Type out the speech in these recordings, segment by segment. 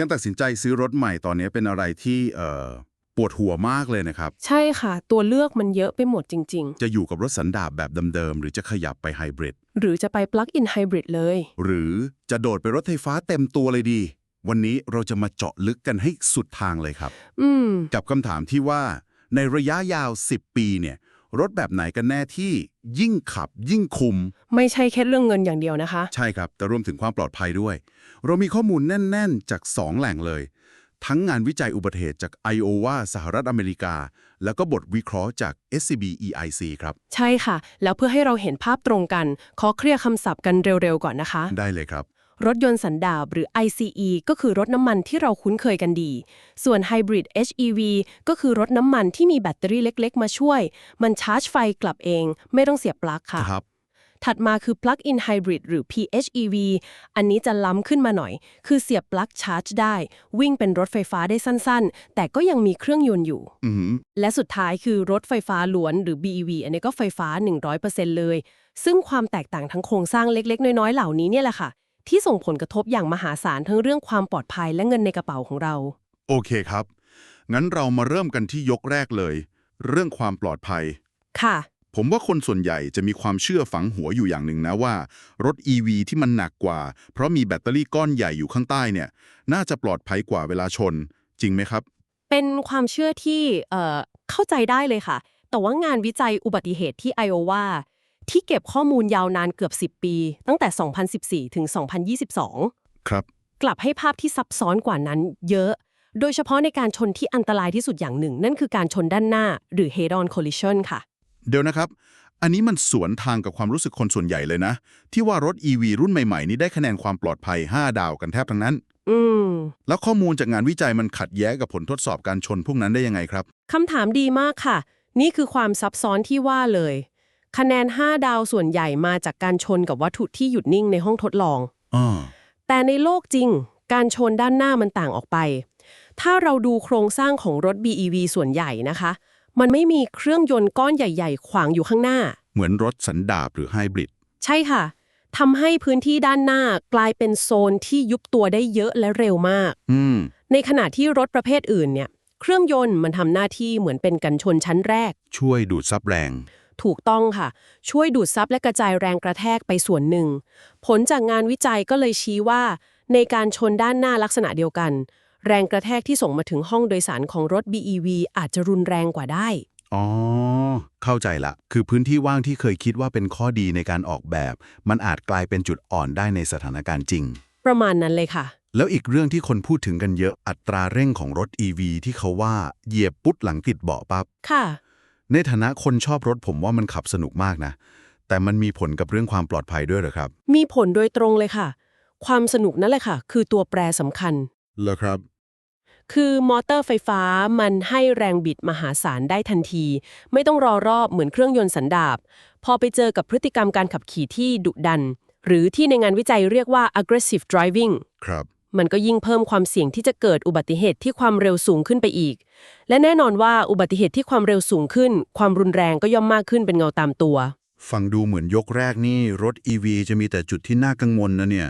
การตัดสินใจซื้อรถใหม่ตอนนี้เป็นอะไรที่เอ่อปวดหัวมากเลยนะครับ ใช่ค่ะ ตัวเลือกมันเยอะไปหมดจริงจะอยู่กับรถสันดาปแบบเดิมๆ หรือจะขยับไปไฮบริดๆหรือจะไป plug-in hybrid เลย หรือจะโดดไปรถไฟฟ้าเต็มตัวเลยดี วันนี้เราจะมาเจาะลึกกันให้สุดทางเลยครับ อืมกับคำถามที่ว่าในระยะยาว 10 ปีเนี่ย รถแบบไหนกันแน่ที่ยิ่งขับยิ่งคุม ไม่ใช่แค่เรื่องเงินอย่างเดียวนะคะ ใช่ครับ แต่รวมถึงความปลอดภัยด้วย เรามีข้อมูลแน่น ๆ จาก 2 แหล่งเลย ทั้งงานวิจัยอุบัติเหตุจาก Iowa สหรัฐอเมริกา แล้วก็บทวิเคราะห์จาก SCB EIC ครับ ใช่ค่ะ แล้วเพื่อให้เราเห็นภาพตรงกัน ขอเคลียร์คำศัพท์กันเร็วๆก่อนนะคะ ได้เลยครับ รถยนต์สันดาปหรือ ICE ก็คือรถน้ำมันที่เราคุ้นเคยกันดี ส่วน Hybrid HEV ก็คือรถน้ำมันที่มีแบตเตอรี่เล็ก ๆ มาช่วย มันชาร์จไฟกลับเอง ไม่ต้องเสียบปลั๊กค่ะ ครับ ถัดมาคือ Plug-in Hybrid หรือ PHEV อันนี้จะล้ำขึ้นมาหน่อย คือเสียบปลั๊กชาร์จได้ วิ่งเป็นรถไฟฟ้าได้สั้นๆ แต่ก็ยังมีเครื่องยนต์อยู่ อือหือและสุดท้ายคือรถไฟฟ้าล้วนหรือ BEV อันนี้ก็ไฟฟ้า 100%เลย ซึ่งความแตกต่างทั้งโครงสร้างเล็กๆ น้อยๆ เหล่านี้เนี่ยแหละค่ะ ที่ส่งผลกระทบอย่างมหาศาลทั้งเรื่องความปลอดภัยและเงินในกระเป๋าของเรา โอเคครับ งั้นเรามาเริ่มกันที่ยกแรกเลย เรื่องความปลอดภัย ค่ะ ผมว่าคนส่วนใหญ่จะมีความเชื่อฝังหัวอยู่อย่างหนึ่งนะว่า รถ EV ที่มันหนักกว่า เพราะมีแบตเตอรี่ก้อนใหญ่อยู่ข้างใต้เนี่ย น่าจะปลอดภัยกว่าเวลาชน จริงไหมครับ เป็นความเชื่อที่เอ่อเข้าใจได้เลยค่ะ แต่ว่างานวิจัยอุบัติเหตุที่ไอโอวา ที่เก็บข้อมูลยาวนานเกือบ 10 ปี ตั้งแต่ 2014 ถึง 2022 ครับ กลับให้ภาพที่ซับซ้อนกว่านั้นเยอะ โดยเฉพาะในการชนที่อันตรายที่สุดอย่างหนึ่ง นั่นคือการชนด้านหน้า หรือ head on collision ค่ะ เดี๋ยวนะครับ อันนี้มันสวนทางกับความรู้สึกคนส่วนใหญ่เลยนะ ที่ว่ารถ EV รุ่นใหม่ๆ นี้ได้คะแนนความปลอดภัย 5 ดาวกันแทบทั้งนั้น อืม แล้วข้อมูลจากงานวิจัยมันขัดแย้งกับผลทดสอบการชนพวกนั้นได้ยังไงครับคำถามดีมากค่ะ นี่คือความซับซ้อนที่ว่าเลย คะแนน 5 ดาวส่วนใหญ่มาจากการชนกับวัตถุที่หยุดนิ่งในห้องทดลอง อ่าแต่ในโลกจริง การชนด้านหน้ามันต่างออกไป ถ้าเราดูโครงสร้างของรถ BEV ส่วนใหญ่นะคะ มันไม่มีเครื่องยนต์ก้อนใหญ่ ๆ ขวางอยู่ข้างหน้า เหมือนรถสันดาปหรือไฮบริด ใช่ค่ะทำให้พื้นที่ด้านหน้ากลายเป็นโซนที่ยุบตัวได้เยอะและเร็วมาก อืม ในขณะที่รถประเภทอื่นเนี่ย เครื่องยนต์มันทำหน้าที่เหมือนเป็นกันชนชั้นแรก ช่วยดูดซับแรง ถูกต้องค่ะ ช่วยดูดซับและกระจายแรงกระแทกไปส่วนหนึ่ง ผลจากงานวิจัยก็เลยชี้ว่า ในการชนด้านหน้าลักษณะเดียวกัน แรงกระแทกที่ส่งมาถึงห้องโดยสารของรถ BEV อาจจะรุนแรงกว่าได้ อ๋อ เข้าใจละ คือพื้นที่ว่างที่เคยคิดว่าเป็นข้อดีในการออกแบบ มันอาจกลายเป็นจุดอ่อนได้ในสถานการณ์จริง ประมาณนั้นเลยค่ะ แล้วอีกเรื่องที่คนพูดถึงกันเยอะอัตราเร่งของรถ EV ที่เขาว่าเหยียบปุ๊บหลังติดเบาะปับ๊บค่ะ ในฐานะคนชอบรถผมว่ามันขับสนุกมากนะ แต่มันมีผลกับเรื่องความปลอดภัยด้วยเหรอครับ มีผลโดยตรงเลยค่ะ ความสนุกนั่นแหละค่ะ คือตัวแปรสำคัญ เหรอครับ คือมอเตอร์ไฟฟ้ามันให้แรงบิดมหาศาลได้ทันที ไม่ต้องรอรอบเหมือนเครื่องยนต์สันดาปพอไปเจอกับพฤติกรรมการขับขี่ที่ดุดัน หรือที่ในงานวิจัยเรียกว่า aggressive driving ครับ มันก็ยิ่งเพิ่มความเสี่ยงที่จะเกิดอุบัติเหตุที่ความเร็วสูงขึ้นไปอีก และแน่นอนว่าอุบัติเหตุที่ความเร็วสูงขึ้น ความรุนแรงก็ย่อมมากขึ้นเป็นเงาตามตัว ฟังดูเหมือนยกแรกนี่ รถ EV จะมีแต่จุดที่น่ากังวลนะเนี่ย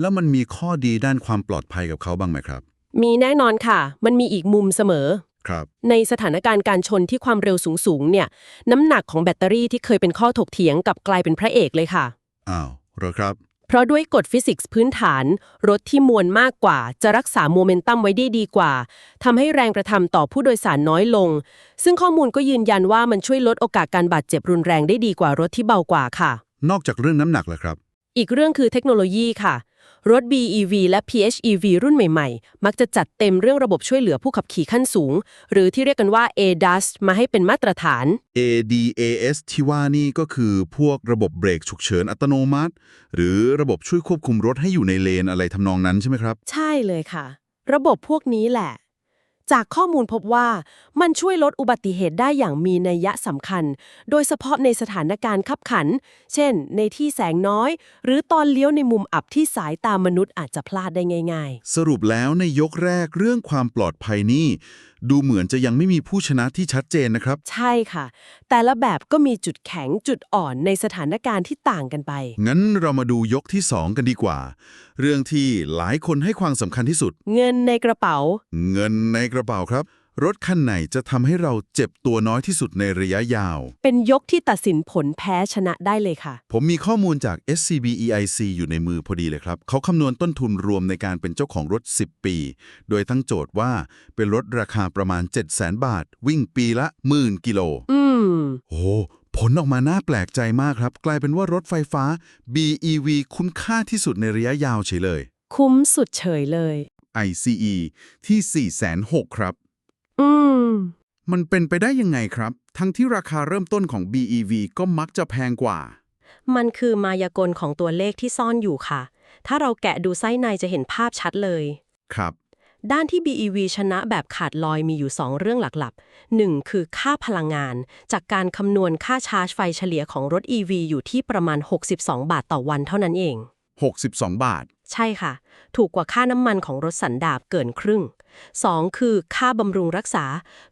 แล้วมันมีข้อดีด้านความปลอดภัยกับเขาบ้างไหมครับ มีแน่นอนค่ะ มันมีอีกมุมเสมอ ครับ ในสถานการณ์การชนที่ความเร็วสูงๆเนี่ย น้ำหนักของแบตเตอรี่ที่เคยเป็นข้อถกเถียงกลับกลายเป็นพระเอกเลยค่ะ อ้าวเหรอครับ เพราะด้วยกฎฟิสิกส์พื้นฐาน รถที่มวลมากกว่า จะรักษาโมเมนตัมไว้ได้ดีกว่าทำให้แรงกระทำต่อผู้โดยสารน้อยลง ซึ่งข้อมูลก็ยืนยันว่ามันช่วยลดโอกาสการบาดเจ็บรุนแรงได้ดีกว่ารถที่เบากว่าค่ะ นอกจากเรื่องน้ำหนักเหรอครับ อีกเรื่องคือเทคโนโลยีค่ะ รถ BEV และ PHEV รุ่นใหม่ๆ มักจะจัดเต็มเรื่องระบบช่วยเหลือผู้ขับขี่ขั้นสูง หรือที่เรียกกันว่า ADAS มาให้เป็นมาตรฐาน ADAS ที่ว่านี่ก็คือพวกระบบเบรกฉุกเฉินอัตโนมัติ หรือระบบช่วยควบคุมรถให้อยู่ในเลนอะไรทำนองนั้นใช่ไหมครับ ใช่เลยค่ะ ระบบพวกนี้แหละ จากข้อมูลพบว่ามันช่วยลดอุบัติเหตุได้อย่างมีนัยยะสำคัญ โดยเฉพาะในสถานการณ์ขับขัน เช่น ในที่แสงน้อย หรือตอนเลี้ยวในมุมอับที่สายตามนุษย์อาจจะพลาดได้ง่ายสรุปแล้วในยกแรกเรื่องความปลอดภัยนี่ ดูเหมือนจะยังไม่มีผู้ชนะที่ชัดเจนนะครับ ใช่ค่ะ แต่ละแบบก็มีจุดแข็งจุดอ่อนในสถานการณ์ที่ต่างกันไป งั้นเรามาดูยกที่ 2 กันดีกว่า เรื่องที่หลายคนให้ความสำคัญที่สุด เงินในกระเป๋า เงินในกระเป๋าครับ รถคันไหนจะทำให้เราเจ็บตัวน้อยที่สุดในระยะยาว เป็นยกที่ตัดสินผลแพ้ชนะได้เลยค่ะ ผมมีข้อมูลจาก SCB EIC อยู่ในมือพอดีเลยครับ เขาคำนวณต้นทุนรวมในการเป็นเจ้าของรถ 10 ปี โดยทั้งโจทย์ว่าเป็นรถราคาประมาณ 700,000บาท วิ่งปีละหมื่นกิโล อืม โอ้ผลออกมาน่าแปลกใจมากครับ กลายเป็นว่ารถไฟฟ้า BEV คุ้มค่าที่สุดในระยะยาวเฉยเลย คุ้มสุดเฉยเลย ICE ที่ 4,600ครับ อืม มันเป็นไปได้ยังไงครับ ทั้งที่ราคาเริ่มต้นของ BEV ก็มักจะแพงกว่า มันคือมายากลของตัวเลขที่ซ่อนอยู่ค่ะ ถ้าเราแกะดูไส้ในจะเห็นภาพชัดเลย ครับ ด้านที่ BEV ชนะแบบขาดลอยมีอยู่ 2 เรื่องหลักๆ 1. คือค่าพลังงาน จากการคำนวณค่าชาร์จไฟเฉลี่ยของรถ EV อยู่ที่ประมาณ 62 บาทต่อวันเท่านั้นเอง 62 บาท ใช่ค่ะ ถูกกว่าค่าน้ำมันของรถสันดาปเกินครึ่ง 2. คือค่าบำรุงรักษา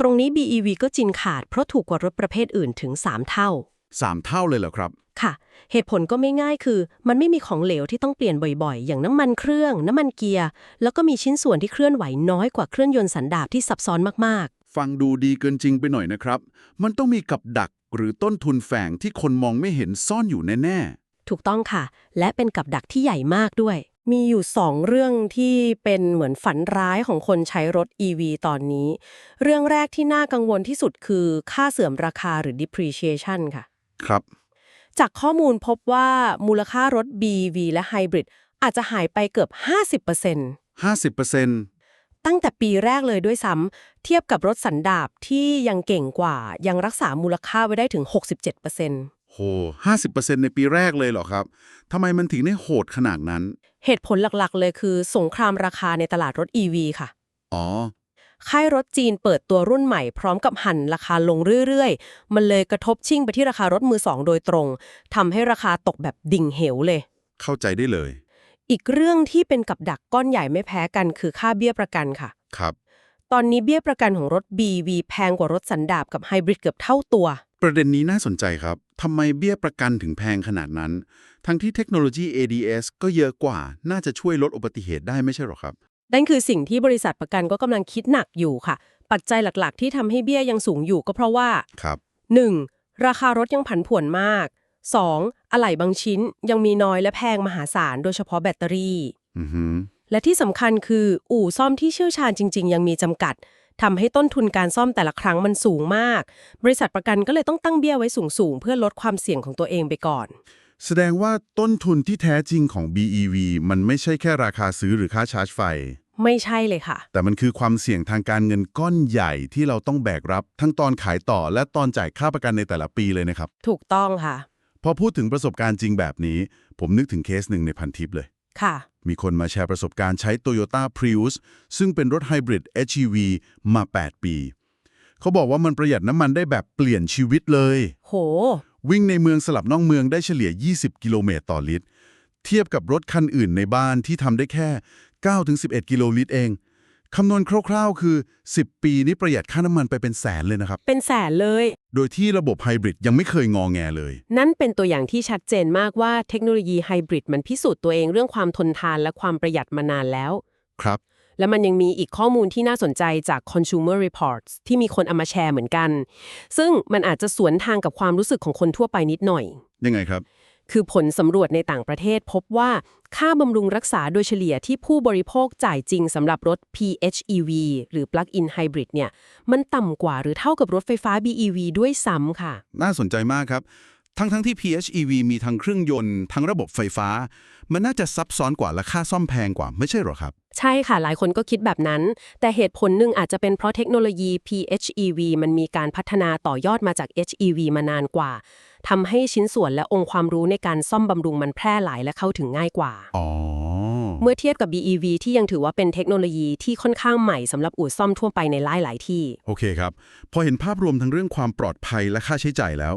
ตรงนี้ BEV ก็จินขาดเพราะถูกกว่ารถประเภทอื่นถึง 3 เท่า 3 เท่าเลยเหรอครับ ค่ะ เหตุผลก็ไม่ง่ายคือ มันไม่มีของเหลวที่ต้องเปลี่ยนบ่อยๆ อย่างน้ำมันเครื่อง น้ำมันเกียร์ แล้วก็มีชิ้นส่วนที่เคลื่อนไหวน้อยกว่าเครื่องยนต์สันดาปที่ซับซ้อนมากฟังดูดีเกินจริงไปหน่อยนะครับ มันต้องมีกับดักหรือต้นทุนแฝงที่คนมองไม่เห็นซ่อนอยู่แน่ๆ ถูกต้องค่ะ และเป็นกับดักที่ใหญ่มากด้วย มีอยู่2เรื่องที่เป็นเหมือนฝันร้ายของคนใช้รถ EV ตอนนี้ เรื่องแรกที่น่ากังวลที่สุดคือค่าเสื่อมราคาหรือ depreciation ค่ะๆครับ จากข้อมูลพบว่ามูลค่ารถ BEV และไฮบริดอาจจะหายไปเกือบ 50% 50%ตั้งแต่ปีแรกเลยด้วยซ้ำเทียบกับรถสันดาปที่ยังเก่งกว่ายังรักษามูลค่าไว้ได้ถึง 67% โห50%ในปีแรกเลยเหรอครับทำไมมันถึงได้โหดขนาดนั้น เหตุผลหลักๆ เลยคือ สงครามราคาในตลาดรถ EV ค่ะ อ๋อ ค่ายรถจีนเปิดตัวรุ่นใหม่พร้อมกับหั่นราคาลงเรื่อยๆ มันเลยกระทบชิ่งไปที่ราคารถมือสองโดยตรงทำให้ราคาตกแบบดิ่งเหวเลย เข้าใจได้เลย อีกเรื่องที่เป็นกับดักก้อนใหญ่ไม่แพ้กันคือค่าเบี้ยประกันค่ะ ครับ ตอนนี้เบี้ยประกันของรถ BV แพงกว่ารถสันดาปกับไฮบริดเกือบเท่าตัว ประเด็นนี้น่าสนใจครับ ทำไมเบี้ยประกันถึงแพงขนาดนั้น ทั้งที่เทคโนโลยี ADS ก็เยอะกว่า น่าจะช่วยลดอุบัติเหตุได้ไม่ใช่หรอครับ นั่นคือสิ่งที่บริษัทประกันก็กำลังคิดหนักอยู่ค่ะ ปัจจัยหลักๆ ที่ทำให้เบี้ยยังสูงอยู่ก็เพราะว่าครับ 1. ราคารถยังผันผวนมาก 2. อะไหล่บางชิ้นยังมีน้อยและแพงมหาศาลโดยเฉพาะแบตเตอรี่อือหือและที่สำคัญคือ อู่ซ่อมที่เชี่ยวชาญจริง ๆ ยังมีจำกัด ทำให้ต้นทุนการซ่อมแต่ละครั้งมันสูงมาก บริษัทประกันก็เลยต้องตั้งเบี้ยไว้สูงๆ เพื่อลดความเสี่ยงของตัวเองไปก่อน แสดงว่าต้นทุนที่แท้จริงของ BEV มันไม่ใช่แค่ราคาซื้อหรือค่าชาร์จไฟ ไม่ใช่เลยค่ะ แต่มันคือความเสี่ยงทางการเงินก้อนใหญ่ที่เราต้องแบกรับ ทั้งตอนขายต่อและตอนจ่ายค่าประกันในแต่ละปีเลยนะครับ ถูกต้องค่ะ พอพูดถึงประสบการณ์จริงแบบนี้ ผมนึกถึงเคสหนึ่งในพันทิปเลย ค่ะ มีคนมาแชร์ประสบการณ์ใช้ Toyota Prius ซึ่งเป็นรถไฮบริด HEV มา 8 ปี เขาบอกว่ามันประหยัดน้ำมันได้แบบเปลี่ยนชีวิตเลย โห วิ่งในเมืองสลับนอกเมืองได้เฉลี่ย 20 กิโลเมตรต่อลิตร เทียบกับรถคันอื่นในบ้านที่ทำได้แค่ 9-11 กิโลลิตรเอง คำนวณคร่าวๆ คือ 10 ปีนี้ประหยัดค่าน้ำมันไปเป็นแสนเลยนะครับ เป็นแสนเลย โดยที่ระบบไฮบริดยังไม่เคยงอแงเลย นั่นเป็นตัวอย่างที่ชัดเจนมากว่าเทคโนโลยีไฮบริดมันพิสูจน์ตัวเองเรื่องความทนทานและความประหยัดมานานแล้ว ครับ และมันยังมีอีกข้อมูลที่น่าสนใจจาก Consumer Reports ที่มีคนเอามาแชร์เหมือนกัน ซึ่งมันอาจจะสวนทางกับความรู้สึกของคนทั่วไปนิดหน่อย ยังไงครับ คือผลสำรวจในต่างประเทศพบว่าค่าบำรุงรักษาโดยเฉลี่ยที่ผู้บริโภคจ่ายจริงสำหรับรถ PHEV หรือ Plug-in Hybrid เนี่ย มันต่ำกว่าหรือเท่ากับรถไฟฟ้า BEV ด้วยซ้ำค่ะ น่าสนใจมากครับ ทั้งทั้งที่ PHEV มีทั้งเครื่องยนต์ ทั้งระบบไฟฟ้า มันน่าจะซับซ้อนกว่าและค่าซ่อมแพงกว่าไม่ใช่หรอครับใช่ค่ะ หลายคนก็คิดแบบนั้น แต่เหตุผลหนึ่งอาจจะเป็นเพราะเทคโนโลยี PHEV มันมีการพัฒนาต่อยอดมาจาก HEV มานานกว่า ทำให้ชิ้นส่วนและองค์ความรู้ในการซ่อมบำรุงมันแพร่หลายและเข้าถึงง่ายกว่าอ๋อเมื่อเทียบกับ BEV ที่ยังถือว่าเป็นเทคโนโลยีที่ค่อนข้างใหม่สำหรับอู่ซ่อมทั่วไปในหลายหลายๆที่ โอเคครับ พอเห็นภาพรวมทั้งเรื่องความปลอดภัยและค่าใช้จ่ายแล้ว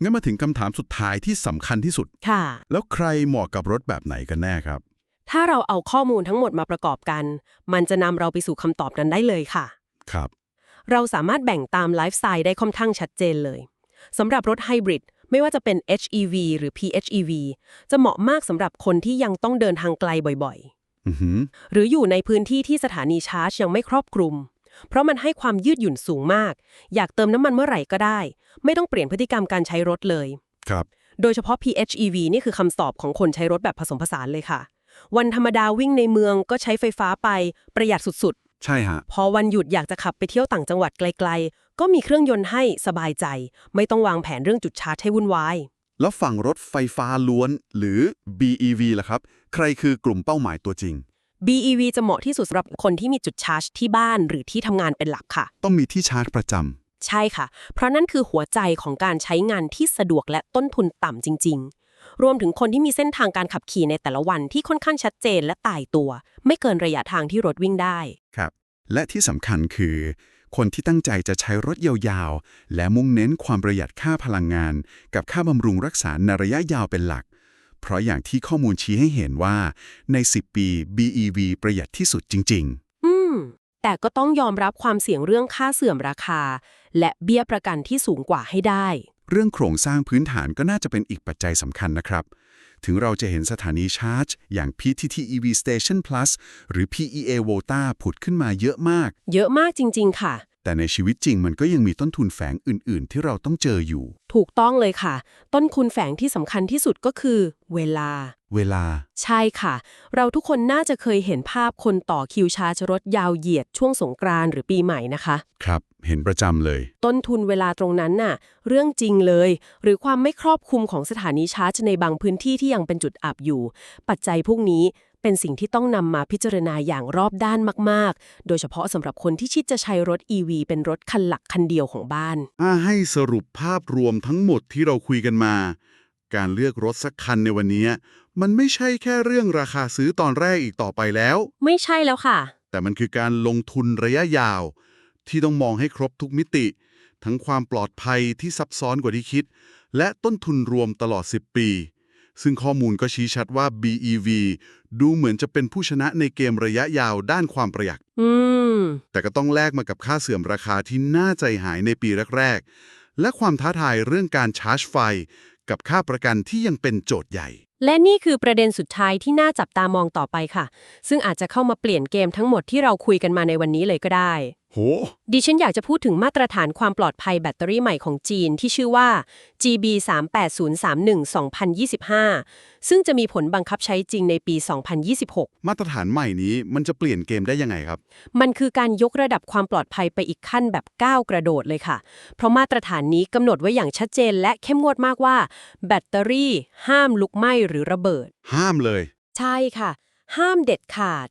งั้นมาถึงคำถามสุดท้ายที่สำคัญที่สุด ค่ะ แล้วใครเหมาะกับรถแบบไหนกันแน่ครับ ถ้าเราเอาข้อมูลทั้งหมดมาประกอบกัน มันจะนำเราไปสู่คำตอบนั้นได้เลยค่ะ ครับ เราสามารถแบ่งตามไลฟ์สไตล์ได้ค่อนข้างชัดเจนเลยสำหรับรถไฮบริด ไม่ว่าจะเป็น HEV หรือ PHEV จะเหมาะมากสำหรับคนที่ยังต้องเดินทางไกลบ่อยๆอือหือหรืออยู่ในพื้นที่ที่สถานีชาร์จยังไม่ครอบคลุม เพราะมันให้ความยืดหยุ่นสูงมาก อยากเติมน้ำมันเมื่อไหร่ก็ได้ ไม่ต้องเปลี่ยนพฤติกรรมการใช้รถเลย ครับ โดยเฉพาะ PHEV นี่คือคำตอบของคนใช้รถแบบผสมผสานเลยค่ะ วันธรรมดาวิ่งในเมืองก็ใช้ไฟฟ้าไปประหยัดสุด ใช่ฮะๆพอวันหยุดอยากจะขับไปเที่ยวต่างจังหวัดไกล ๆ ก็มีเครื่องยนต์ให้สบายใจ ไม่ต้องวางแผนเรื่องจุดชาร์จให้วุ่นวาย แล้วฝั่งรถไฟฟ้าล้วนหรือ BEV ล่ะครับ ใครคือกลุ่มเป้าหมายตัวจริง BEV จะเหมาะที่สุดสำหรับคนที่มีจุดชาร์จที่บ้านหรือที่ทำงานเป็นหลักค่ะ ต้องมีที่ชาร์จประจำ ใช่ค่ะ เพราะนั่นคือหัวใจของการใช้งานที่สะดวกและต้นทุนต่ำจริง ๆ รวมถึงคนที่มีเส้นทางการขับขี่ในแต่ละวันที่ค่อนข้างชัดเจนและตายตัว ไม่เกินระยะทางที่รถวิ่งได้ ครับ และที่สำคัญคือ คนที่ตั้งใจจะใช้รถยาวๆ และมุ่งเน้นความประหยัดค่าพลังงาน กับค่าบำรุงรักษาในระยะยาวเป็นหลัก เพราะอย่างที่ข้อมูลชี้ให้เห็นว่า ใน 10 ปี BEV ประหยัดที่สุดจริงอืมแต่ก็ต้องยอมรับความเสี่ยงเรื่องค่าเสื่อมราคา และเบี้ยประกันที่สูงกว่าให้ได้ๆเรื่องโครงสร้างพื้นฐานก็น่าจะเป็นอีกปัจจัยสำคัญนะครับ ถึงเราจะเห็นสถานีชาร์จ อย่าง PTT EV Station Plus หรือ PEA Volta ผุดขึ้นมาเยอะมาก เยอะมากจริง ๆ ค่ะ แต่ในชีวิตจริงมันก็ยังมีต้นทุนแฝงอื่น ๆ ที่เราต้องเจออยู่ ถูกต้องเลยค่ะ ต้นคุณแฝงที่สำคัญที่สุดก็คือ เวลา เวลา ใช่ค่ะ เราทุกคนน่าจะเคยเห็นภาพคนต่อคิวชาร์จรถยาวเหยียดช่วงสงกรานต์หรือปีใหม่นะคะ ครับ เห็นประจำเลย ต้นทุนเวลาตรงนั้นน่ะ เรื่องจริงเลย หรือความไม่ครอบคลุมของสถานีชาร์จในบางพื้นที่ที่ยังเป็นจุดอับอยู่ ปัจจัยพวกนี้เป็นสิ่งที่ต้องนำมาพิจารณาอย่างรอบด้านมาก ๆ โดยเฉพาะสำหรับคนที่คิดจะใช้รถ EV เป็นรถคันหลักคันเดียวของบ้านถ้าให้สรุปภาพรวมทั้งหมดที่เราคุยกันมา การเลือกรถสักคันในวันนี้ มันไม่ใช่แค่เรื่องราคาซื้อตอนแรกอีกต่อไปแล้ว ไม่ใช่แล้วค่ะ แต่มันคือการลงทุนระยะยาว ที่ต้องมองให้ครบทุกมิติ ทั้งความปลอดภัยที่ซับซ้อนกว่าที่คิด และต้นทุนรวมตลอด 10 ปี ซึ่งข้อมูลก็ชี้ชัดว่า BEV ดูเหมือนจะเป็นผู้ชนะในเกมระยะยาวด้านความประหยัดอืมแต่ก็ต้องแลกมากับค่าเสื่อมราคาที่น่าใจหายในปีแรกๆและความท้าทายเรื่องการชาร์จไฟ กับค่าประกันที่ยังเป็นโจทย์ใหญ่ และนี่คือประเด็นสุดท้ายที่น่าจับตามองต่อไปค่ะ ซึ่งอาจจะเข้ามาเปลี่ยนเกมทั้งหมดที่เราคุยกันมาในวันนี้เลยก็ได้ โห ดิฉันอยากจะพูดถึงมาตรฐานความปลอดภัยแบตเตอรี่ใหม่ของจีนที่ชื่อว่า GB 38031 2025 ซึ่งจะมีผลบังคับใช้จริงในปี 2026 มาตรฐานใหม่นี้มันจะเปลี่ยนเกมได้ยังไงครับ มันคือการยกระดับความปลอดภัยไปอีกขั้นแบบก้าวกระโดดเลยค่ะ เพราะมาตรฐานนี้กำหนดไว้อย่างชัดเจน และเข้มงวดมากว่า แบตเตอรี่ ห้ามลุกไหม้หรือระเบิด ห้ามเลย ใช่ค่ะ ห้ามเด็ดขาด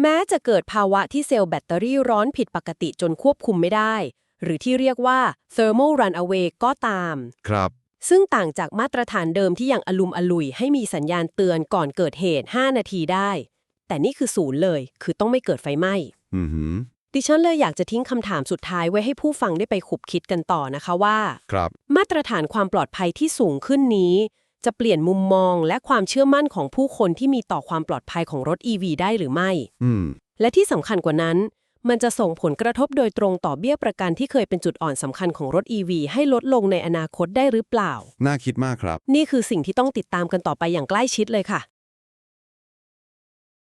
แม้จะเกิดภาวะที่เซลล์แบตเตอรี่ร้อนผิดปกติจนควบคุมไม่ได้ หรือที่เรียกว่า thermal runaway ก็ตาม ครับ ซึ่งต่างจากมาตรฐานเดิมที่ยังอลุมอลุยให้มีสัญญาณเตือนก่อนเกิดเหตุ 5 นาทีได้ แต่นี่คือศูนย์เลย คือต้องไม่เกิดไฟไหม้ อือหือ ดิฉันเลยอยากจะทิ้งคำถามสุดท้ายไว้ให้ผู้ฟังได้ไปขุบคิดกันต่อนะคะว่า ครับ มาตรฐานความปลอดภัยที่สูงขึ้นนี้ จะเปลี่ยนมุมมองและความเชื่อมั่นของผู้คนที่มีต่อความปลอดภัยของรถ EV ได้หรือไม่ อืม และที่สำคัญกว่านั้น มันจะส่งผลกระทบโดยตรงต่อเบี้ยประกันที่เคยเป็นจุดอ่อนสำคัญของรถ EV ให้ลดลงในอนาคตได้หรือเปล่า น่าคิดมากครับ นี่คือสิ่งที่ต้องติดตามกันต่อไปอย่างใกล้ชิดเลยค่ะ